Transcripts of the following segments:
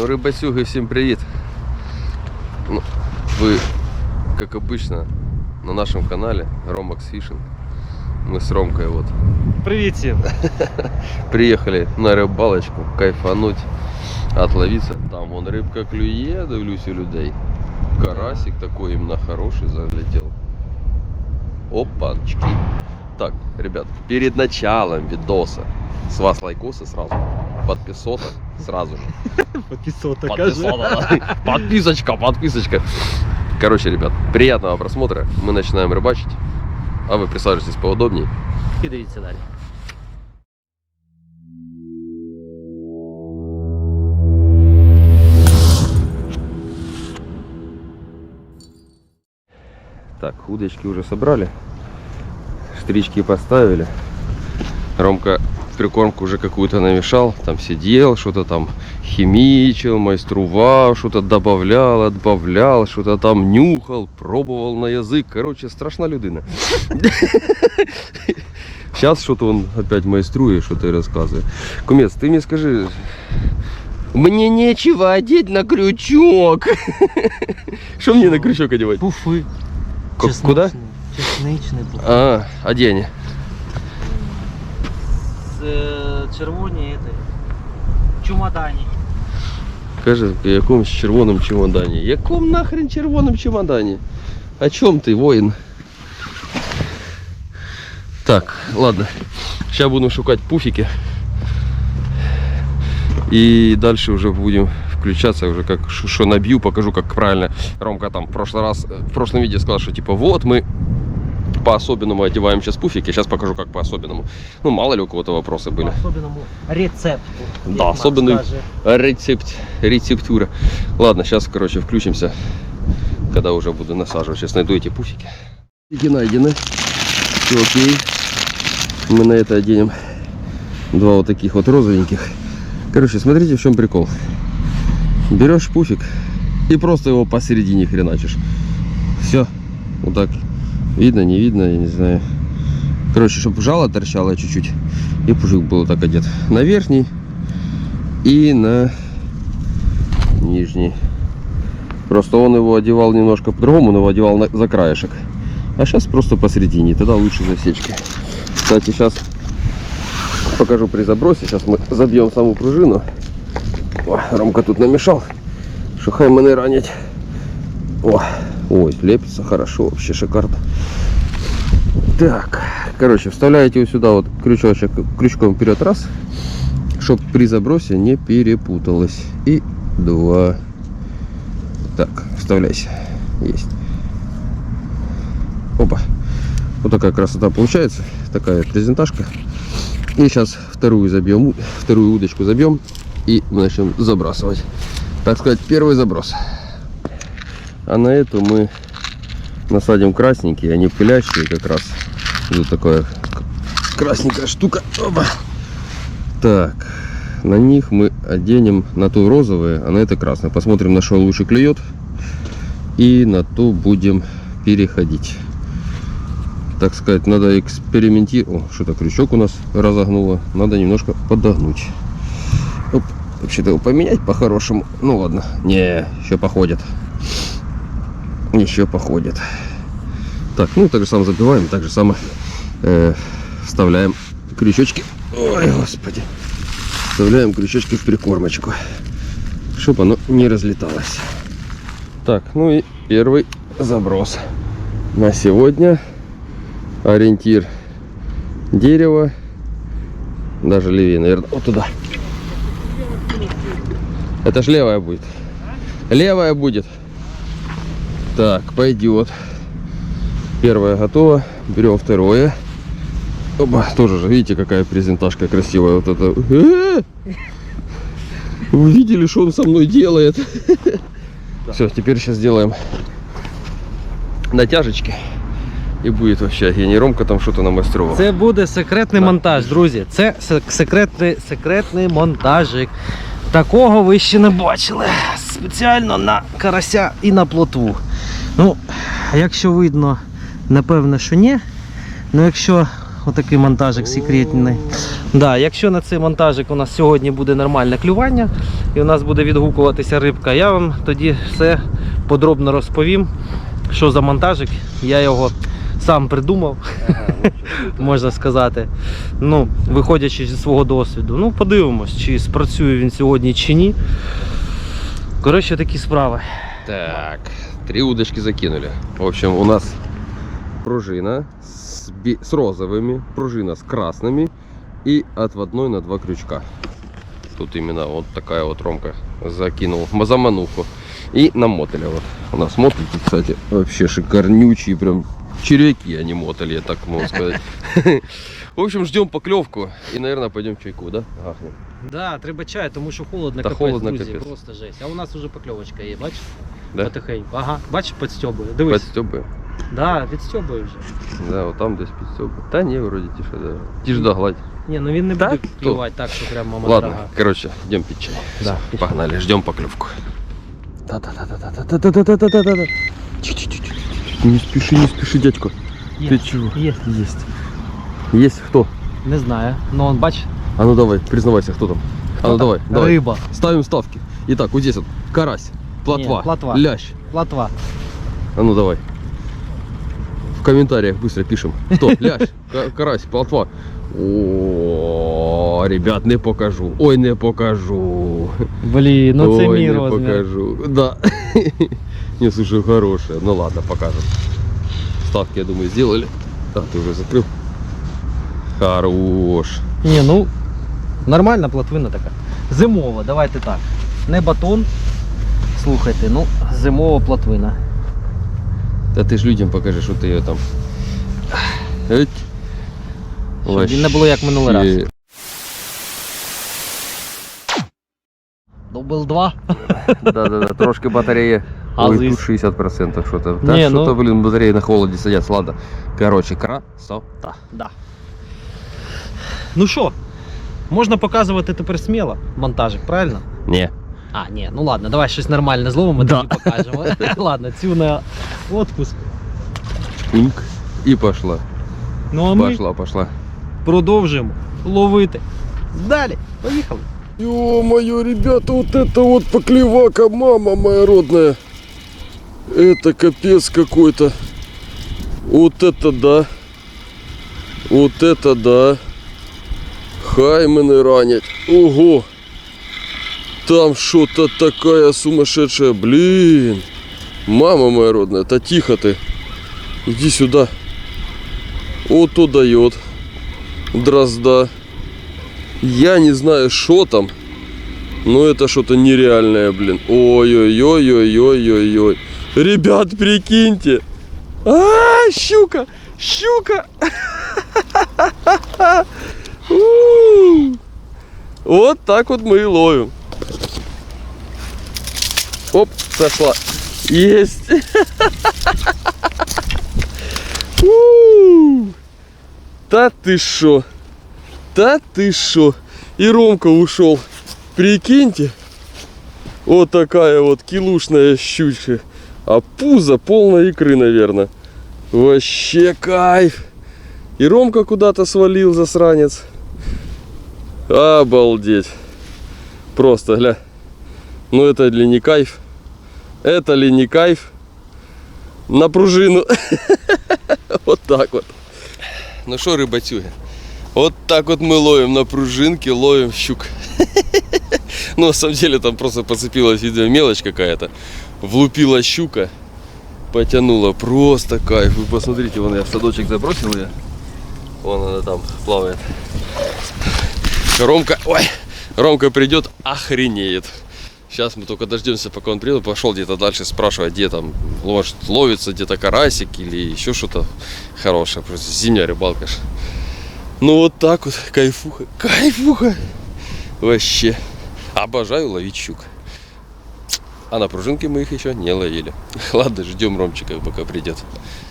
Ну, рыбасюги, всем привет. Ну, вы, как обычно, на нашем канале Ромакс Fishing. Мы с Ромкой вот Привіт всім! приехали на рыбалочку, кайфануть, отловиться. Там вон рыбка клює, дивлюсь у людей. Карасик такой именно хороший залетел. Опанчики. Так, ребят, перед началом видоса с вас лайкосы сразу. Подписота сразу же. Підписота Подписота, да. Подписочка, подписочка. Короче, ребят, приятного просмотра. Мы начинаем рыбачить. А вы присаживайтесь поудобнее. Дивіться далі. Так, удочки уже собрали. Штрички поставили. Ромка прикормку уже какую-то намешал. Там сидел, что-то там химичил, майструвал, что-то добавлял, отбавлял, что-то там нюхал, пробовал на язык. Короче, страшна людина. Сейчас что-то он опять майструет, что-то и рассказывает. Кумец, ты мне скажи, мне нечего одеть на крючок. Что мне на крючок одевать? Пуфи. К- куда? Чесничний пуф. А, е, червоні этой. чумадані. Каже, в якомусь червоному чемодані. Яком нахрен червоному чемодані? О чем ты, воин? Так, ладно. Сейчас будем шукать пуфики. И дальше уже будем включаться уже как что набью, покажу как правильно. Ромка там в прошлый раз, э, в прошлом видео сказал, что типа вот мы по-особенному одеваем сейчас пуфики. Сейчас покажу как по-особенному. Ну мало ли у кого-то вопросы были. По особенному рецепту. Да, каже. Рецепт, рецептура. Ладно, сейчас, короче, включимся, когда уже буду насаживать. Сейчас найду эти пуфики. Пуфики найдены. Все окей. Мы на это оденем два вот таких вот розовеньких. Короче, смотрите, в чем прикол. Берешь пуфик и просто его посередине хреначишь. Все. Вот так. Видно, не видно, я не знаю. Короче, чтобы жало торчало чуть-чуть. И пуфик был так одет. На верхний и на нижний. Просто он его одевал немножко по-другому, он его одевал на- за краешек. А сейчас просто посередине, тогда лучше засечки. Кстати, сейчас покажу при забросе. Сейчас мы забьем саму пружину. О, Ромка тут намешал. Что хай мене ранить. О, ой, лепится хорошо, вообще шикарно. Так, короче, вставляете вот сюда вот крючочек, крючком вперед раз, чтобы при забросе не перепуталось. И два. Так, вставляйся. Есть. Опа. Вот такая красота получается. Такая презентажка. И сейчас вторую забьем, вторую удочку забьем и начнем забрасывать. Так сказать, первый заброс. А на эту мы насадим красненькие, они пылящие как раз. Вот такая красненькая штука. Опа. Так, на них мы оденем на ту розовые, а на это красное. Посмотрим, на что лучше клюет. И на то будем переходить. Так сказать, надо экспериментировать. О, что-то крючок у нас разогнуло. Надо немножко подогнуть. Оп. Вообще-то его поменять по-хорошему. Ну ладно. Не, еще походит. Еще походит. Так, ну так же самое забиваем, так же самое э, вставляем крючочки. Ой, господи. Вставляем крючочки в прикормочку, чтобы оно не разлеталось. Так, ну и первый заброс на сегодня. Ориентир дерево. Даже левее, наверное, вот туда. Это ж левая будет. Левая будет. Так, пойдет. Первое готово. Берем второе. Опа, тоже же, видите, какая презентажка красивая. Вот это. Э! Вы видели, что он со мной делает? Все, теперь сейчас сделаем натяжечки. И будет вообще, я не Ромка там что-то намастровал. Це буде секретний Да. монтаж, друзі. Це сек- секретний, секретний монтажик. Такого ви ще не бачили. Спеціально на карася і на плотву. Ну, якщо видно, напевно, що ні. Ну, якщо отакий монтажик секретний. Да, якщо на цей монтажик у нас сьогодні буде нормальне клювання і у нас буде відгукуватися рибка, я вам тоді все подробно розповім, що за монтажик. Я його сам придумав, можна сказати. Ну, виходячи зі свого досвіду. Ну, подивимось, чи спрацює він сьогодні чи ні. Коротше, такі справи. Так, три удочки закинули. В общем, у нас пружина с, бе- с розовыми, пружина с красными и отводной на два крючка. Тут именно вот такая вот ромка закинул за мануху. И на мотеле вот. У нас мотельки, кстати, вообще шикарнючие, прям червяки, а не мотели, я так могу сказать. В общем, ждем поклевку и, наверное, пойдем чайку, да? Гахнем. Да, треба чай, тому що холодно, Та капець, холодно, друзі, капець. просто жесть. А у нас вже покльовочка є, бачиш? Да? Потихеньку. Ага, бачиш, підстьобує. Дивись. Подстёбы. Да, підстьобує вже. Да, вот там десь підстёбы. Та ні, вроде тише, да. Тише да гладь. Ні, ну він не Так? буде клювати так, що прям мама Ладно, дорога. короче, идем пить чай. Да. Всё, Погнали, ждем поклевку. Та-та-та-та-та-та-та-та-та-та. Чуть-чуть-чуть. Не спеши, не спеши, дядька. Є. Ты чего? Є. Есть. Есть кто? Не знаю. Ну он бач, А ну давай, признавайся, кто там. А ну там? давай, давай. риба, Ставим ставки. Итак, вот здесь вот карась, плотва, Не, плотва. лящ. платва. А ну давай. В комментариях быстро пишем. Кто? Лящ, ка- карась, плотва. О, ребят, не покажу. Ой, не покажу. Блін, ну це Ой, мій не розмір. покажу. Да. Не, слушай, хорошая. Ну ладно, покажем. Ставки, я думаю, сделали. Да, ты уже закрыл. Хорош. Ні, ну нормальна платвина така. Зимова, давайте так. Не батон. Слухайте, ну, зимова платвина. Да ты ж людям покажи, что ты ее там. Эть. Щоб він не було як минулий раз. Вообще. Дубл 2. Да-да-да, трошки батарея. А Ой, здесь? тут 60% что-то. Не, Да, ну- что-то, блин, батареи на холоде садятся. Ладно. Короче, красота. Да. Ну що, можна показувати тепер сміло монтажик, правильно? Не. А, ні, ну ладно, давай щось нормальне зловимо, Да. тоді покажемо. ладно, цю на отпуск. Инк. И пошла. Ну а ми Пошла, пошла. продовжуємо ловити. Далі, поїхали. Ё-моё, ребята, вот это вот поклевака, мама моя родная. Это капец какой-то. Вот это да. Вот это да. Хай мене ранять. Ого. Там что-то такая сумасшедшая. Блин. Мама моя родная, да тихо ты. Иди сюда. Вот то дает. Дрозда. Я не знаю, что там. Но это что-то нереальное, блин. Ой-ой-ой-ой-ой-ой-ой. Ребят, прикиньте. А, щука! Щука! Вот так вот мы и ловим. Оп, сошла. Есть. Да ты шо? Да ты шо? И Ромка ушел. Прикиньте. Вот такая вот килушная щучка. А пузо полной икры, наверное. Вообще кайф. И Ромка куда-то свалил, засранец. Обалдеть. Просто, гля. Ну это ли не кайф? Это ли не кайф? На пружину. Вот так вот. Ну что, рыбатюги? Вот так вот мы ловим на пружинке, ловим щук. Ну, на самом деле, там просто поцепилась, видимо, мелочь какая-то. Влупила щука, потянула. Просто кайф. Вы посмотрите, вон я в садочек забросил ее. Вон она там плавает. Ромка, ой, Ромка придет, охренеет. Сейчас мы только дождемся, пока он придет. Пошел где-то дальше спрашивать, где там может, ловится где-то карасик или еще что-то хорошее. Просто зимняя рыбалка. ж. Ну вот так вот, кайфуха, кайфуха. Вообще. Обожаю ловить щук. А на пружинке мы их еще не ловили. Ладно, ждем Ромчика, пока придет.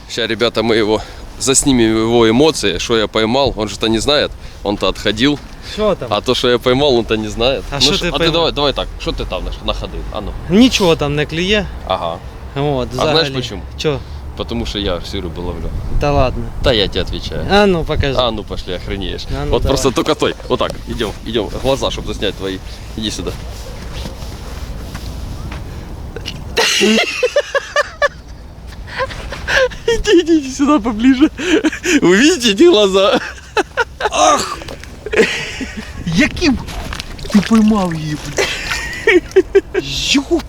Сейчас, ребята, мы его заснимем его эмоции, что я поймал. Он же-то не знает, он-то отходил. Що там? А то, что я поймал, он-то не знает. А Ну що шо- ти а ты поймав? давай, давай так, что ты там наш- находил? А ну. Нічого там не клює. Ага. От, А знаєш взагалі. почему? Чо? Потому что я всю рыбу ловлю. Та ладно. Да я тебе отвечаю. А ну покажи. А, ну пошли, охренеешь. А, ну вот давай. просто только той. Вот так, идем, идем. Глаза, чтобы заснять твои. Иди сюда. Иди, иди, сюда поближе. Вы видите эти глаза? Яким ти поймав її? Ёб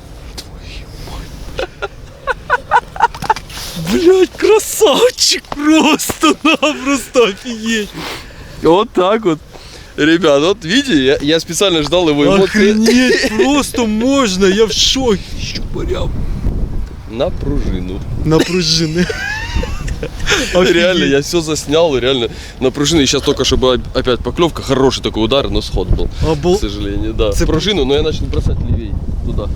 Блять, красавчик просто-напросто офигеть. Вот так вот. Ребят, вот видите, я, я специально ждал его эмоции. Охренеть, просто можна, я в шокі. Щупарям. На пружину. На пружини. Реально, я все заснял, и реально на пружины. Сейчас только что была опять поклевка, хороший такой удар, но сход был, Обал... к сожалению, да. Це- Пружину, но я начал бросать левей туда.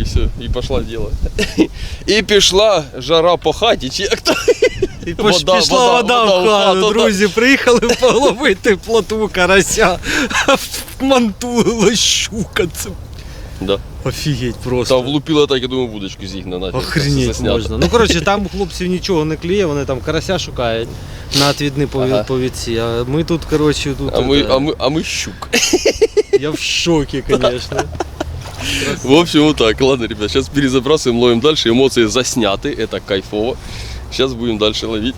И все, и пошла дело. И пішла жара по хаті, чи як то? І Вода, піш- пішла вода, вода, вода в в хату, хату, друзі, приїхали половити плотву карася, а вмантулила щука. Це Да. офігеть Там просто. влупила так, я думаю, вудочку з їх на нафіг. Охренеть заснято. можна. Ну коротше, там у хлопців нічого не клює, вони там карася шукають на отвідні пові- Ага. повідці. А ми тут, коротше, тут. А мы, это, а, мы, а мы щук. Я в шокі, звісно. В общем, вот так. Ладно, ребят, сейчас перезабрасываем, ловим дальше. Эмоции засняты, это кайфово. Сейчас будем дальше ловить.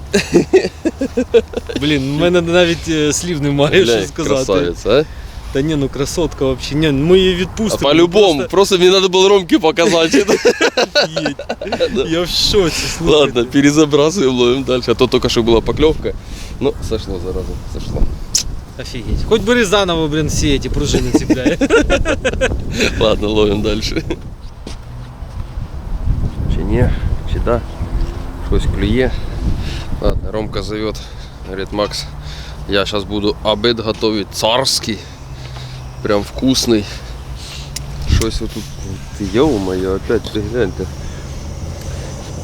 Блін, в мене навіть е, слів немає, Бля, що сказати. красавица, а? Та ні, ну красотка вообще. Ні, ми її А відпустимо. по-любому, просто просто мне надо было Ромке показать это. офігеть. Я в шоці, слухайте. Ладно, перезабрасываем, ловим дальше. А то только что была поклевка. Ну, сошло зараза, сошло. Офігеть. Хоч бери заново, блін, всі ці пружини цепляє. Ладно, ловим дальше. Чи не, чи да. Щось клює. Ладно, Ромка зовет. Говорит, Макс, я сейчас буду обед готовить царский. Прям вкусный. Щось вот тут. Ты ё-моё, опять ты гляньте.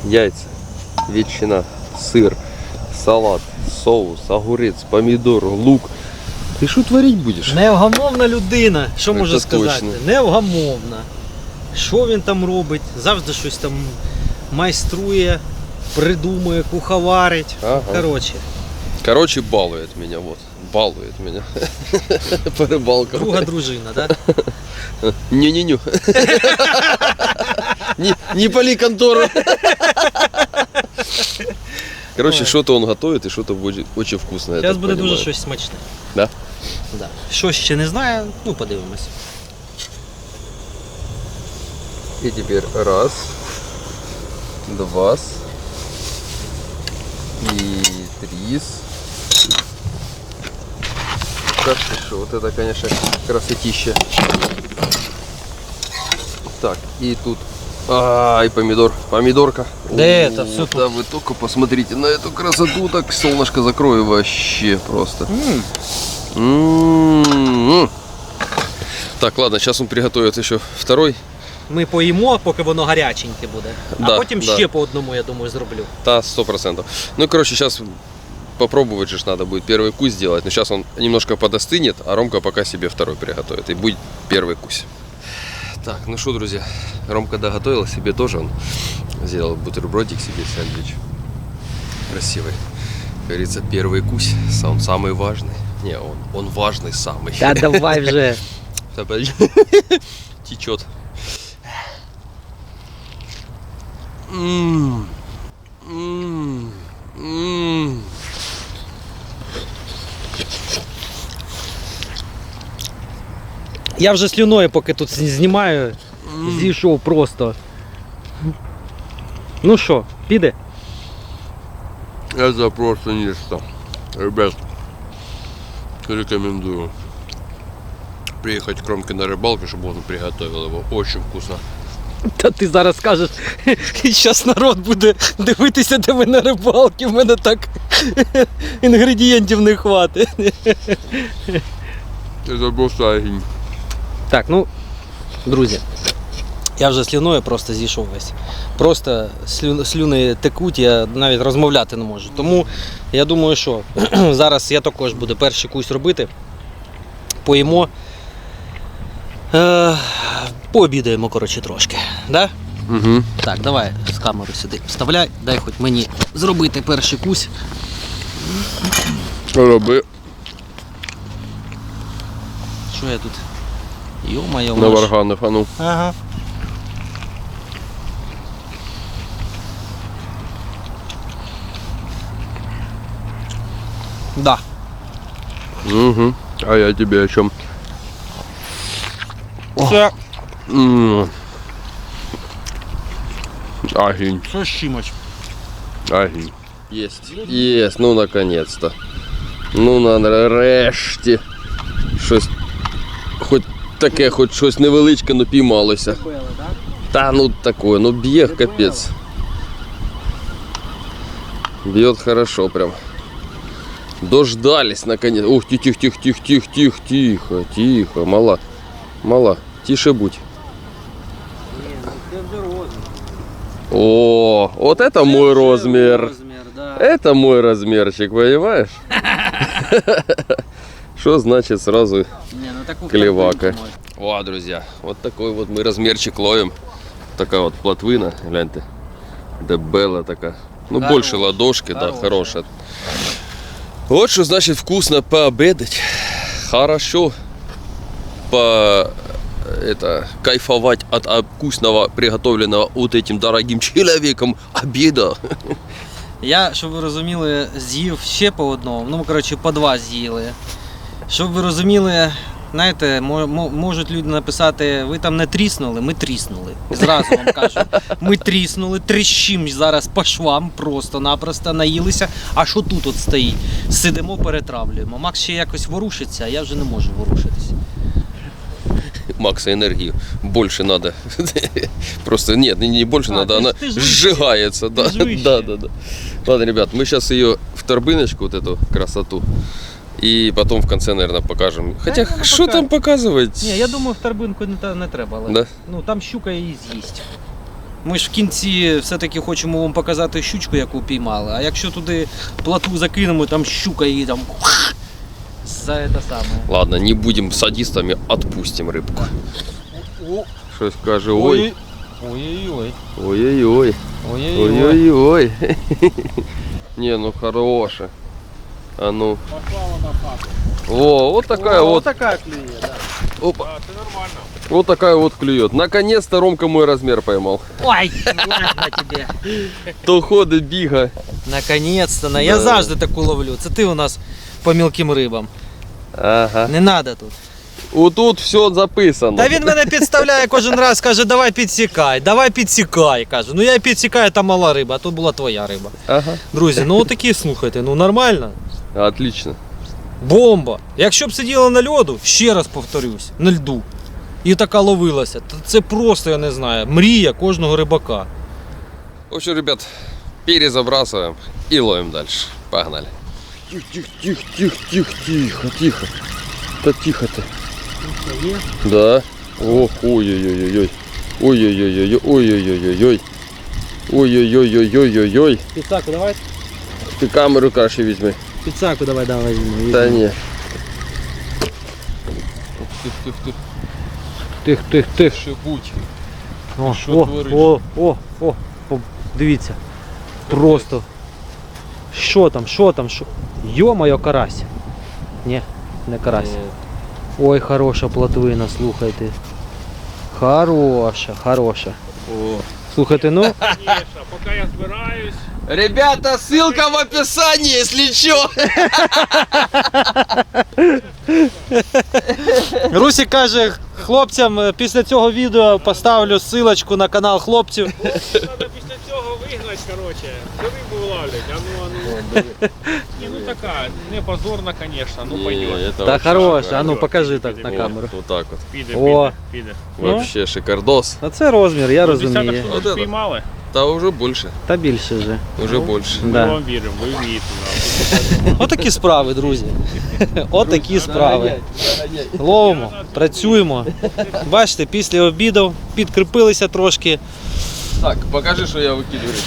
Яйца, ветчина, сыр, салат, соус, огурец, помидор, лук. Ты что творить будешь? Невгамовна людина. Що Це можу сказати? точно. Невгамовна. Що він там робить? Завжди щось там майструє, Придумує, куховарить. Ага. Коротше, Короче, балует меня, вот. Балует меня. По рыбалкам. друга дружина, да? Не-не-не. Не, пали контору. Короче, что-то он готовит и что-то будет очень вкусное. я Зараз так буде понимаю. дуже щось смачне. Да? Да. Що ще не знаю, ну подивимось. И теперь раз, два, и три. Так что, вот это, конечно, красотища. Так, и тут... А, и помидор, помидорка. Да это, О, всё тут. Да вы только посмотрите на эту красоту, так солнышко закрою вообще просто. М-м-м. Так, ладно, сейчас он приготовит еще второй. Ми поїмо, поки воно гаряченьке буде. А Да, потім да. ще по одному, я думаю, зроблю. Да, сто процентов. Ну, короче, сейчас попробовать же ж надо будет первый кусь сделать. Но сейчас он немножко подостынет, а Ромка пока себе второй приготовит. И будет первый кусь. Так, ну что, друзья, Ромка доготовил, себе тоже он сделал бутербродик себе, сэндвич. Красивый. Как говорится, первый кусь, он самый важный. Не, он, он важный самый. Та давай. Да, подожди. Течет. М. М. М. Я вже слюною, поки тут знімаю, зійшов просто. Ну що, піде? Это просто нечто. Ребят, рекомендую приехать к Ромке на рыбалку, чтобы он приготовил его. Очень вкусно. Та ти зараз скажеш, зараз народ буде дивитися, де ви на рибалки, в мене так інгредієнтів не хватить. Это просто огонь. Так, ну, друзі, я вже слюною просто зійшов весь. Просто слю, слюни текуть, я навіть розмовляти не можу. Тому я думаю, що зараз я також буду перший кусь робити. Поїмо. Е, пообідаємо, коротше, трошки. Да? Угу. Так, давай з камеру сюди вставляй, дай хоч мені зробити перший кусь. Роби Що я тут? Йо-моє, на варганах, а ну. Ага. Да. Угу. А я тебе о чем? М. Агінь. Что с чимось? Агінь. Есть. Есть, ну наконец-то, Ну на нарешті. Щось хоть таке, хоть щось невеличке, але піймалося. Та ну такое, ну б'є капець. Бьет хорошо прям. Дождались наконец. Ух, тихо, тихо, тихо, тихо, тихо, тихо, тихо. Мала, мала, тише будь. О, вот это мой размер. Розмір, да. Это мой размерчик, понимаешь? Что значит сразу ну клевака? О, друзья, вот такой вот мы размерчик ловим. Такая вот плотвина, гляньте. Дебела такая. Ну, Хорош. больше ладошки, да, хорошая. Вот что значит вкусно пообедать. Хорошо по это кайфовать от вкусного приготовленного вот этим дорогим человеком обеда. Я, щоб ви розуміли, з'їв ще по одному. Ну, коротше, по два з'їли. Щоб ви розуміли, знаєте, мо- мо- можуть люди написати, ви там не тріснули, ми тріснули. Зразу вам кажу, ми тріснули, тріщим зараз по швам, просто-напросто наїлися. А що тут от стоїть? Сидимо, перетравлюємо. Макс ще якось ворушиться, а я вже не можу ворушитися. Макса энергии больше надо. Просто нет, не не больше А, надо, ты- она ты жующая. сжигается. Да, жующая. да, да, да. Ладно, ребят, мы сейчас ее в торбиночку, вот эту красоту, и потом в конце, наверное, покажем. Хотя, наверно, что там показывать? Ні, я думаю, в торбинку не, та- не треба, але Да? ну, там щука її з'їсть. Ми ж в кінці все-таки хочемо вам показати щучку, яку піймали. А якщо туди плату закинемо, там щука її там за це саме. Ладно, не будем садистами, отпустим рыбку. Что скажи, ой, Ой-ой-ой. ой-ой-ой, ой-ой-ой. Не, ну хорошая. А ну. О, вот такая вот. така клює, да. Опа. Вот такая вот клюет. Наконец-то Ромка мой размер поймал. Ой, ладно тебе. То ходить, біга. Наконець-то, на- я Да. завжди таку ловлю. Це ти у нас по мілким рибам. Ага. Не треба тут. Отут все записано. Та він мене підставляє кожен раз, каже, давай підсікай, давай підсікай. Каже, ну я і підсікаю, там мала риба, а тут була твоя риба. Ага. Друзі, ну отакі слухайте, ну нормально. Отлично. Бомба! Якщо б сиділа на льоду, ще раз повторюсь, на льду. І така ловилася. то Це просто, я не знаю, мрія кожного рибака. В общем, ребят, перезабрасываем и ловим дальше. Погнали. Тихо, тихо, тихо, тихо, тихо, тихо, тихо. Да тихо ты. Да. Ох, ой-ой-ой-ой. Ой-ой-ой-ой, ой-ой-ой-ой. Ой-ой-ой-ой-ой-ой. Підсаку давай. Ти камеру краще візьми. Підсаку давай, давай візьму. Та ні. Тих, тих, тих. Шибуть. О, Що о, твориш? о, о, о, о, дивіться. Просто. Що там, що там, що? Йо-моє, карась. Ні, не карась. Ой, хороша плотвина, слухайте. Хороша, хороша. О. Слухайте, ну. пока я збираюсь. Ребята, ссылка в описании, если чё. Русік каже хлопцям е, після цього відео поставлю ссылочку на канал хлопців. Треба після цього вигнати, коротше. Всю рибу вилавлять. А ну, а ну. Ні, ну така, не позорна, звісно, ну пойдет. Та хороша, а ну покажи так на О. камеру. Вот так вот. Піде, О. піде, піде. Ну. Вообще шикардос. А це розмір, я Десяток розумію. штук Вот это. спіймали. Да уже больше. Та більше вже. Уже больше. Ми Да. вам віримо, ви вмієте. Отакі справи, друзі. Отакі справи. Ловимо, працюємо. Бачите, після обіду підкріпилися трошки. Так, покажи, что я выкидываю.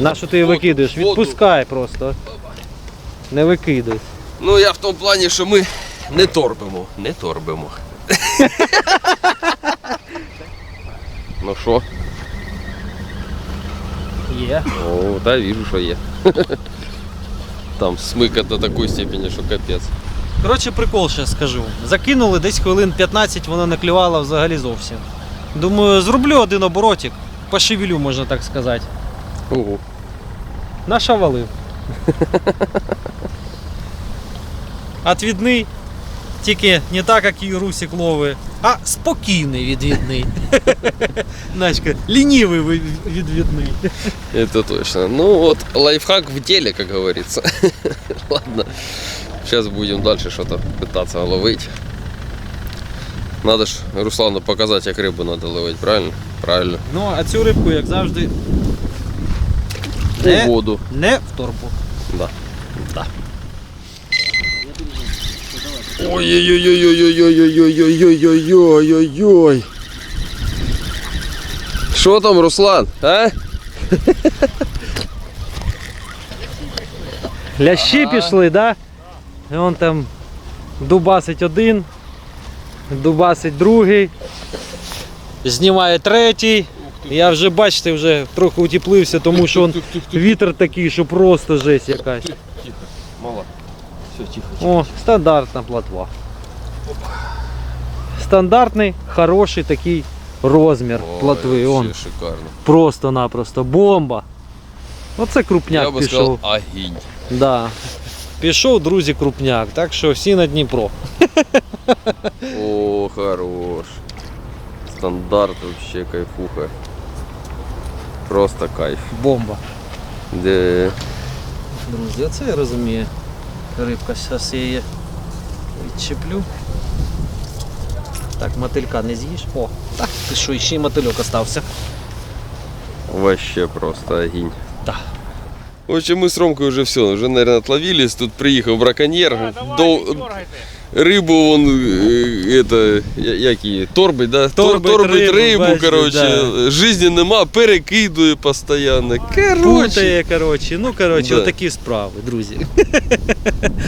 На що ти її Воду, викидуєш? воду. Відпускай просто. Не викидуй. Ну я в тому плані, що ми не торбимо. Не торбимо. ну що? Є. О, да, вижу, что е. Там смыка до такой степени, что капец. Коротше, прикол ще скажу. Закинули десь хвилин 15, воно не клювало взагалі зовсім. Думаю, зроблю один оборотик, пошевелю, можна так сказати. Ого. Нашавалив. Отвідний, тільки не так, як і Русик лови, а спокійний відвідний. Начка, лінівий ви- відвідний. Это точно. Ну вот, лайфхак в деле, как говорится. Ладно. Сейчас будем дальше что-то пытаться ловить. Надо ж Руслану показать, как рыбу надо ловить, правильно? Правильно. Ну, а цю рибку, як завжди, У Не. воду. не в торбу. Да. Да. Ой-ой-ой-ой-ой-ой-ой-ой-ой-ой-ой-ой-ой. Що там, Руслан? А? Лящі Ага. пішли, да? І Вон там дубасить один, дубасить другий, знімає третій. Я вже, бачите, вже трохи утеплився, тому що он вітер такий, що просто жесть якась. Мало. Все, тихо. О, стандартна платва. Стандартний, хороший такий розмір платви. Он шикарно. просто-напросто бомба. Оце крупняк Я би пішов. сказав, агінь. Да. Пішов, друзі, крупняк, так що всі на Дніпро. О, хорош. Стандарт вообще кайфуха. Просто кайф. Бомба. Де... Друзі, оце я розумію. Рибка, зараз я її відчеплю. Так, мотилька не з'їш. О, так, ти що, ще й мотильок остався. Вообще просто огонь. Да. В общем, мы с Ромкой уже все, уже, наверное, отловились. Тут приехал браконьер. А, давайте, Дол- дергайте. Рыбу он, э, это, я- які, торбить, да? Тор- Торбить торбить рибу, рибу, бачите, короче. Жизни нема, перекидує постійно. Короче, Путає, коротше. Ну, коротше, Да. отакі справи, друзі.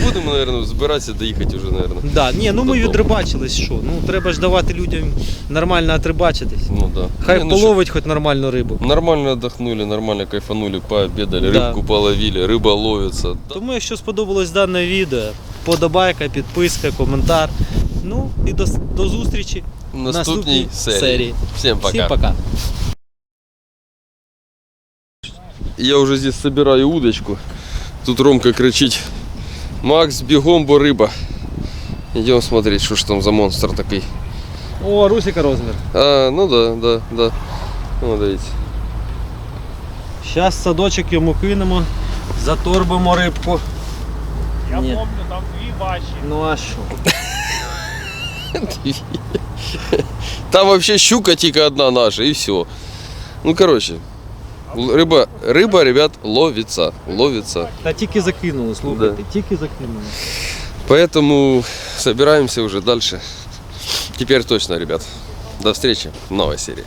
будемо, наверное, збиратися, доїхати вже, наверное. Да, ні, ну ми Додому. відрибачились, що? Ну, треба ж давати людям нормально отрибачитись. Ну да. Хай Не, ну, що, половить хоч нормальну рибу. Нормально отдохнули, нормально кайфанули, пообедали, Да. рыбку половили, рыба ловится. Да. Тому, якщо сподобалось дане відео, подобайка, підписка, коментар. Ну і до, до зустрічі В наступній наступній серії. серії. Всем пока. Всім пока. Я уже здесь собираю удочку. Тут Ромка кричить. Макс, бегом, бо рыба. Идем смотреть, что ж там за монстр такой. О, Русіка розмір. А, ну да, да, да. Ну, дивіться. Зараз садочок йому кинемо, заторбимо рибку. Я Ні. помню, там дві бачі. Ну а що? Там вообще щука тільки одна наша, и все. Ну, короче, л- рыба, рыба, ребят, ловится, ловится. Та тільки закинули, слухайте, тільки закинули. Поэтому собираемся уже дальше. Теперь точно, ребят. До встречи в новой серии.